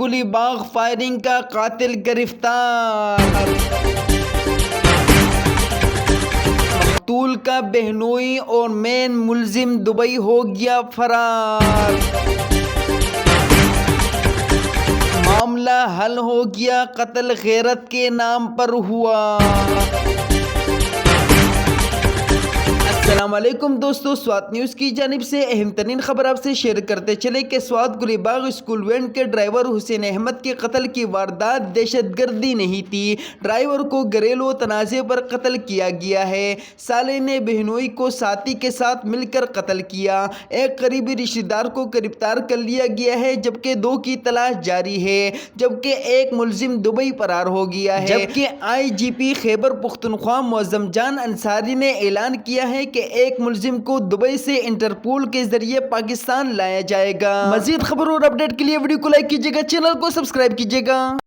गुलीबाग firing का कातिल गिरफ़्तार। मकतूल का बहनोई और मेन मुलजिम दुबई हो गया फरार। मामला हल हो गया, कत्ल गैरत के नाम पर हुआ। असलम दोस्तों। स्वात न्यूज़ की जानब से अहम तरीन खबर आपसे शेयर करते चले कि स्वात गुलीबाग स्कूल वैन के ड्राइवर हुसैन अहमद के कत्ल की वारदात दहशत गर्दी नहीं थी। ड्राइवर को घरेलू तनाज़े पर कत्ल किया गया है। साले ने बहनोई को साथी के साथ मिलकर कत्ल किया। एक करीबी रिश्तेदार को गिरफ़्तार कर लिया गया है जबकि दो की तलाश जारी है जबकि एक मुलजिम दुबई फरार हो गया है। जबकि आई जी पी खैबर पुख्तनख्वा मौजम जान अंसारी ने ऐलान किया है कि एक मुलजिम को दुबई से इंटरपोल के ज़रिए पाकिस्तान लाया जाएगा। मजीद खबर और अपडेट के लिए वीडियो को लाइक कीजिएगा, चैनल को सब्सक्राइब कीजिएगा।